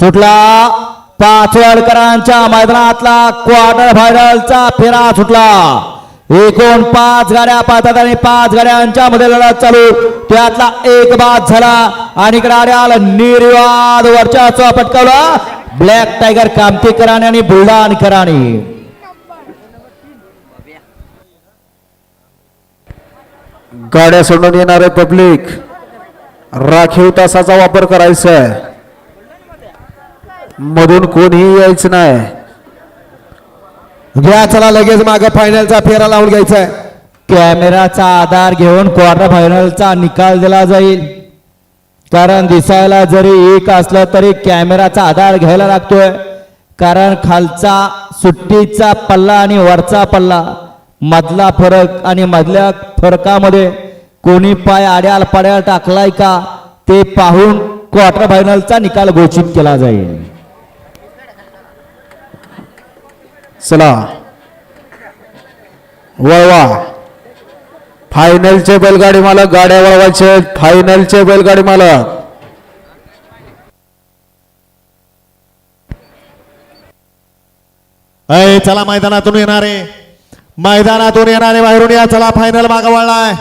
सुटला पाचवडकरांच्या मैदानातला क्वार्टर फायनलचा फेरा सुटला. एकूण पाच गाड्या पाहतात आणि पाच गाड्यांच्या मध्ये लढत चालू. त्यातला एक बाद झाला आणि इकडे निर्वाद वरच्या पटकावला. ब्लॅक टायगर कामतीकराने आणि बुलढाणकरांनी. गाड्या सोडून येणारे पब्लिक राखीव तासाचा वापर करायचा आहे. मधून कोणीही यायचं नाही. घ्या चला लगेच मागे फायनलचा फेरा लावून घ्यायचा आहे. कॅमेराचा आधार घेऊन क्वार्टर फायनलचा निकाल दिला जाईल. कारण दिसायला जरी एक असलं तरी कॅमेराचा आधार घ्यायला लागतोय. कारण खालचा सुट्टीचा पल्ला आणि वरचा पल्ला मधला फरक आणि मधल्या फरकामध्ये कोणी पाय आड्याल पाड्याल टाकलाय का ते पाहून क्वार्टर फायनलचा निकाल घोषित केला जाईल. चला. वळवा फायनलचे बैलगाडी मालक गाड्या वळवायचे फायनलचे बैलगाडी मालक. अय चला मैदानातून येणारे. मैदानातून येणारे बाहेरून या. चला फायनल मागा वळलाय.